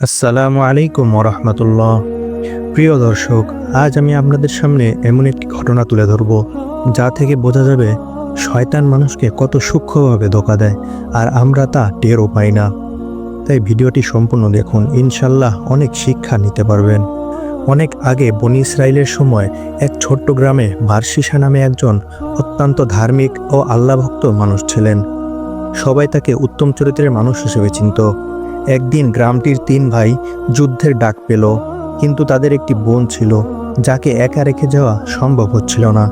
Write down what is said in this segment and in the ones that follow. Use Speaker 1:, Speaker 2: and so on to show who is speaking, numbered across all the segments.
Speaker 1: আসসালামু আলাইকুম রহমতুল্লাহ প্রিয় দর্শক, আজ আমি আপনাদের সামনে এমন একটি ঘটনা তুলে ধরব, যা থেকে বোঝা যাবে শয়তান মানুষকে কত সূক্ষ্মভাবে ধোকা দেয় আর আমরা তা টেরও পাই না। তাই ভিডিওটি সম্পূর্ণ দেখুন, ইনশাল্লাহ অনেক শিক্ষা নিতে পারবেন। অনেক আগে বনি ইসরায়েলের সময় এক ছোট্ট গ্রামে বার্ষিসা নামে একজন অত্যন্ত ধার্মিক ও আল্লাভক্ত মানুষ ছিলেন। সবাই তাকে উত্তম চরিত্রের মানুষ হিসেবে চিনত। একদিন গ্রামটির তিন ভাই যুদ্ধের ডাক পেল, কিন্তু তাদের একটি বোন ছিল, যাকে একা রেখে যাওয়া সম্ভব হচ্ছিল না।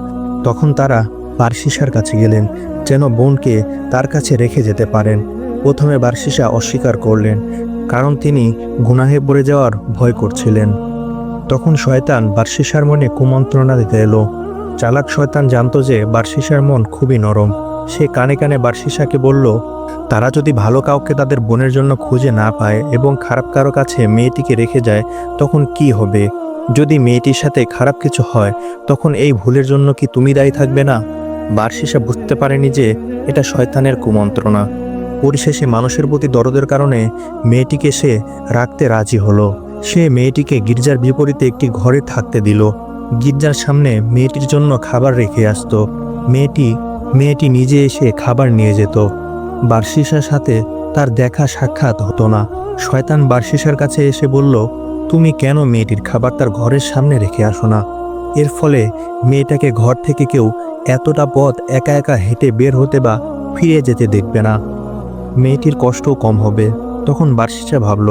Speaker 1: তখন তারা বার্ষিসার কাছে গেলেন, যেন বোনকে তার কাছে রেখে যেতে পারেন। প্রথমে বার্ষিসা অস্বীকার করলেন, কারণ তিনি গুনাহে পড়ে যাওয়ার ভয় করছিলেন। তখন শয়তান বার্ষিসার মনে কুমন্ত্রণা দিতে এলো। চালাক শয়তান জানতো যে বার্ষিসার মন খুবই নরম। সে কানে কানে বার্ষিসাকে বলল, তারা যদি ভালো কাউকে তাদের বোনের জন্য খুঁজে না পায় এবং খারাপ কারও কাছে মেয়েটিকে রেখে যায়, তখন কি হবে? যদি মেয়েটির সাথে খারাপ কিছু হয়, তখন এই ভুলের জন্য কি তুমি দায়ী থাকবে না? বার্ষিসা বুঝতে পারেনি যে এটা শয়তানের কুমন্ত্রণা। পরিশেষে মানুষের প্রতি দরদের কারণে মেয়েটিকে সে রাখতে রাজি হলো। সে মেয়েটিকে গির্জার বিপরীতে একটি ঘরে থাকতে দিল। গির্জার সামনে মেয়েটির জন্য খাবার রেখে আসতো। মেয়েটি মেয়েটি নিজে এসে খাবার নিয়ে যেত। বার্ষিসার সাথে তার দেখা সাক্ষাৎ হতো না। শয়তান বার্ষিসার কাছে এসে বলল, তুমি কেন মেয়েটির খাবার তার ঘরের সামনে রেখে আসো না? এর ফলে মেয়েটাকে ঘর থেকে কেউ এতটা পথ একা একা হেঁটে বের হতে বা ফিরে যেতে দেখবে না। মেয়েটির কষ্টও কম হবে। তখন বার্ষিসা ভাবল,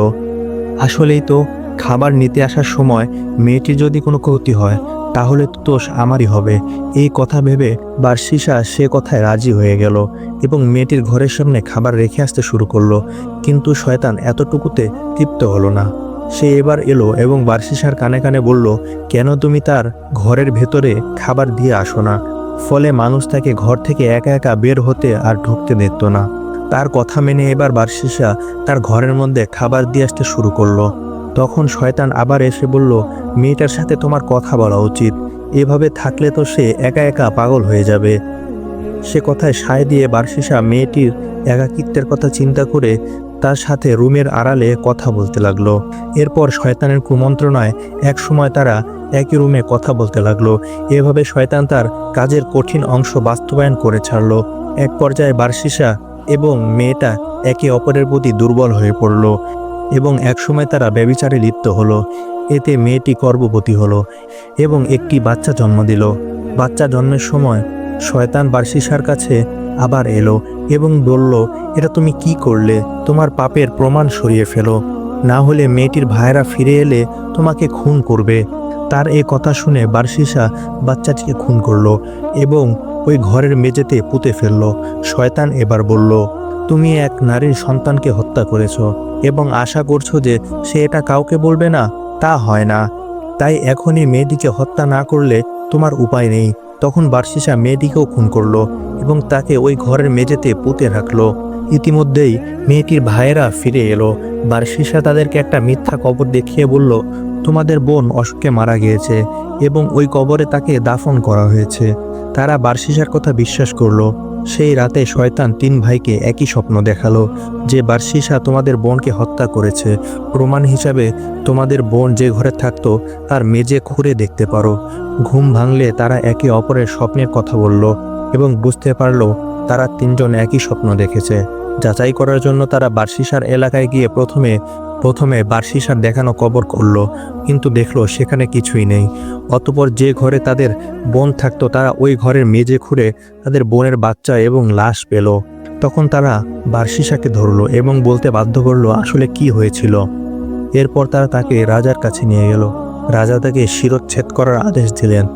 Speaker 1: আসলেই তো খাবার নিতে আসার সময় মেয়েটির যদি কোনো ক্ষতি হয়, তাহলে তো আমারই হবে। এই কথা ভেবে বার্ষিসা সে কথায় রাজি হয়ে গেল এবং মেয়েটির ঘরের সামনে খাবার রেখে আসতে শুরু করল। কিন্তু শয়তান এতটুকুতে তৃপ্ত হলো না। সে এবার এলো এবং বার্ষিসার কানে কানে বলল, কেন তুমি তার ঘরের ভেতরে খাবার দিয়ে আসো না? ফলে মানুষ তাকে ঘর থেকে একা একা বের হতে আর ঢুকতে দিত না। তার কথা মেনে এবার বার্ষিসা তার ঘরের মধ্যে খাবার দিয়ে আসতে শুরু করল। তখন শয়তান আবার এসে বলল, মেয়েটার সাথে তোমার কথা বলা উচিত। এভাবে থাকলে তো সে একা একা পাগল হয়ে যাবে সে কথায় সায় দিয়ে বার্ষিসা মেয়েটির একাকিত্বের কথা চিন্তা করে তার সাথে রুমের আড়ালে কথা বলতে লাগল। এরপর শয়তানের কুমন্ত্রণায় এক সময় তারা একই রুমে কথা বলতে লাগল। এভাবে শয়তান তার কাজের কঠিন অংশ বাস্তবায়ন করে ছাড়লো। এক পর্যায়ে বার্ষিসা এবং মেয়েটা একে অপরের প্রতি দুর্বল হয়ে পড়ল। এবং একসময় তারা ব্যবিচারে লিপ্ত হলো। এতে মেয়েটি গর্ভবতী হলো এবং একটি বাচ্চা জন্ম দিল। বাচ্চা জন্মের সময় শয়তান বার্ষিসার কাছে আবার এলো এবং বলল, এটা তুমি কি করলে? তোমার পাপের প্রমাণ সরিয়ে ফেলো। না হলে মেয়েটির ভাইরা ফিরে এলে তোমাকে খুন করবে। তার এ কথা শুনে বার্ষিসা বাচ্চাটিকে খুন করল এবং ওই ঘরের মেঝেতে পুঁতে ফেলল। শয়তান এবার বলল তুমি এক নারীর সন্তানকে হত্যা করেছ এবং আশা করছ যে সে এটা কাউকে বলবে না, তা হয় না। তাই এখনই মেয়েটিকে হত্যা না করলে তোমার উপায় নেই। তখন বার্ষিসা মেয়েটিকেও খুন করল এবং তাকে ওই ঘরের মেঝেতে পুঁতে রাখল। ইতিমধ্যেই মেয়েটির ভাইয়েরা ফিরে এলো বার্ষিসা তাদেরকে একটা মিথ্যা কবর দেখিয়ে বলল, তোমাদের বোন অশোকে মারা গিয়েছে এবং ওই কবরে তাকে দাফন করা হয়েছে। তারা বার্ষিসার কথা বিশ্বাস করল। সেই রাতে শয়তান তিন ভাইকে একই স্বপ্ন দেখাল, যে বার্ষিসা তোমাদের বোনকে হত্যা করেছে। প্রমাণ হিসাবে, তোমাদের বোন যে ঘরে থাকতো, তার মেজে খুঁড়ে দেখতে পারো। ঘুম ভাঙলে তারা একে অপরের স্বপ্নের কথা বলল এবং বুঝতে পারল, তারা তিনজন একই স্বপ্ন দেখেছে। যাচাই করার জন্য তারা বার্ষিসার এলাকায় গিয়ে প্রথমে প্রথমে বার্ষিসার দেখানো কবর করল কিন্তু দেখল সেখানে কিছুই নেই। অতপর যে ঘরে তাদের বোন থাকতো, তারা ওই ঘরের মেজে খুঁড়ে তাদের বোনের বাচ্চা এবং লাশ পেল। তখন তারা বার্ষিসাকে ধরলো এবং বলতে বাধ্য করল, আসলে কি হয়েছিল? এরপর তারা তাকে রাজার কাছে নিয়ে গেল। রাজা তাকে শিরোচ্ছেদ করার আদেশ দিলেন।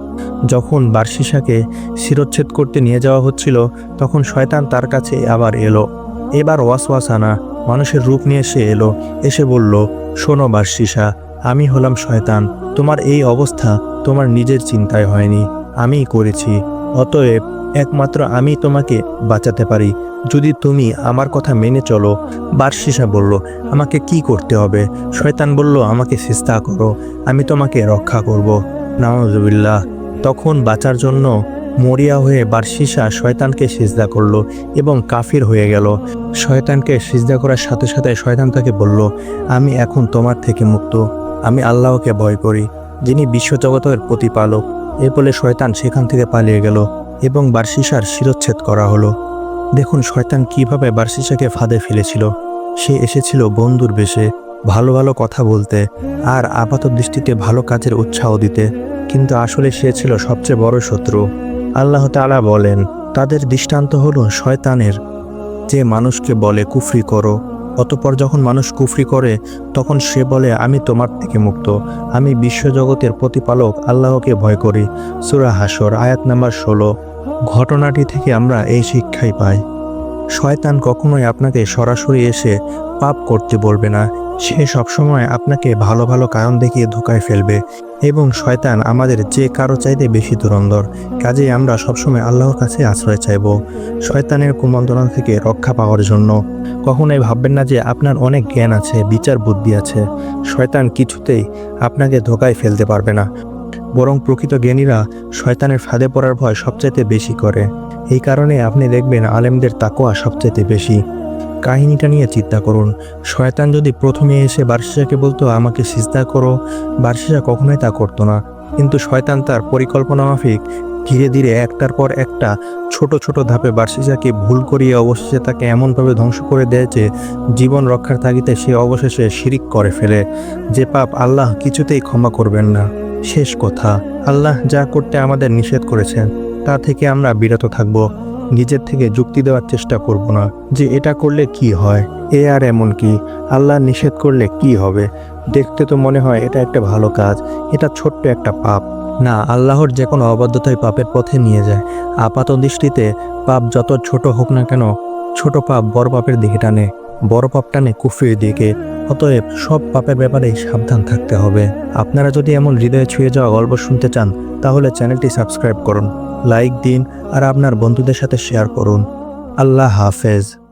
Speaker 1: যখন বার্ষিসাকে শিরচ্ছেদ করতে নিয়ে যাওয়া হচ্ছিল, তখন শয়তান তার কাছে আবার এলো। এবার ওয়াসওয়াসানা মানুষের রূপ নিয়ে সে এলো। এসে বলল, শোনো বার্ষিসা আমি হলাম শয়তান। তোমার এই অবস্থা তোমার নিজের চিন্তায় হয়নি। আমিই করেছি। অতএব একমাত্র আমি তোমাকে বাঁচাতে পারি। যদি তুমি আমার কথা মেনে চলো। বার্ষিসা বলল, আমাকে কি করতে হবে? শয়তান বলল, আমাকে চেষ্টা করো। আমি তোমাকে রক্ষা করব। নামাজবিল্লাহ তখন বাঁচার জন্য মরিয়া হয়ে বার্সিসা শয়তানকে সিজদা করল এবং কাফির হয়ে গেল। শয়তানকে সিজদা করার সাথে সাথে শয়তান তাকে বলল, আমি এখন তোমার থেকে মুক্ত। আমি আল্লাহকে ভয় করি, যিনি বিশ্বজগতের প্রতিপালক। এ বলে শয়তান সেখান থেকে পালিয়ে গেল এবং বার্সিসার শিরচ্ছেদ করা হলো। দেখুন শয়তান কীভাবে বার্সিসাকে ফাঁদে ফেলেছিল। সে এসেছিল বন্ধুর বেশে, ভালো ভালো কথা বলতে আর আপাত দৃষ্টিতে ভালো কাজের উৎসাহ দিতে। কিন্তু আসলে সে ছিল সবচেয়ে বড় শত্রু। আল্লাহ তাআলা বলেন, তাদের দৃষ্টান্ত হলো শয়তানের। যে মানুষকে বলে কুফরি করো, অতপর যখন মানুষ কুফরি করে, তখন সে বলে, আমি তোমার থেকে মুক্ত। আমি বিশ্বজগতের প্রতিপালক, আল্লাহকে ভয় করি। সুরা হাসর আয়াত নাম্বার ষোলো। ঘটনাটি থেকে আমরা এই শিক্ষাই পাই। শয়তান কখনোই আপনাকে সরাসরি এসে পাপ করতে বলবে না। সে সবসময় আপনাকে ভালো ভালো কারণ দেখিয়ে ধোকায় ফেলবে এবং শয়তান আমাদের যে কারও চাইতে বেশি দুরন্দর কাজেই আমরা সবসময় আল্লাহর কাছে আশ্রয় চাইব শয়তানের কুমন্ত্রণা থেকে রক্ষা পাওয়ার জন্য। কখনোই ভাববেন না যে আপনার অনেক জ্ঞান আছে, বিচার বুদ্ধি আছে। শয়তান কিছুতেই আপনাকে ধোকায় ফেলতে পারবে না। বরং প্রকৃত জ্ঞানীরা শয়তানের ফাঁদে পড়ার ভয় সবচাইতে বেশি করে। এই কারণে আপনি দেখবেন আলেমদের তাকোয়া সবচাইতে বেশি। কাহিনীটা নিয়ে চিন্তা করুন। শয়তান যদি প্রথমে এসে বার্ষিসাকে বলতো, আমাকে সিজদা করো বার্ষিসা কখনোই তা করতো না। কিন্তু শয়তান তার পরিকল্পনা মাফিক ধীরে ধীরে একটার পর একটা ছোট ছোট ধাপে বার্ষিসাকে ভুল করিয়ে অবশেষে তাকে এমনভাবে ধ্বংস করে দেয় যে জীবন রক্ষার তাগিদে সে অবশেষে শিরিক করে ফেলে। যে পাপ আল্লাহ কিছুতেই ক্ষমা করবেন না। শেষ কথা, আল্লাহ যা করতে আমাদের নিষেধ করেছেন, তা থেকে আমরা বিরত থাকব। নিজের থেকে যুক্তি দেওয়ার চেষ্টা করব না যে এটা করলে কি হয়। এ আর এমন কি? আল্লাহ নিষেধ করলে কি হবে? দেখতে তো মনে হয় এটা একটা ভালো কাজ, এটা ছোট্ট একটা পাপ। না, আল্লাহর যে কোনো অবাধ্যতাই পাপের পথে নিয়ে যায়। আপাত দৃষ্টিতে পাপ যত ছোট হোক না কেন, ছোট পাপ বড় পাপের দিকে টানে। বড় পাপ টানে কুফরির দিকে, অতএব সব পাপের ব্যাপারে সাবধান থাকতে হবে। আপনারা যদি এমন হৃদয়ে ছুঁয়ে যাওয়া গল্প শুনতে চান, তাহলে চ্যানেলটি সাবস্ক্রাইব করুন, লাইক দিন, আর আপনার বন্ধুদের সাথে শেয়ার করুন। আল্লাহ হাফেজ।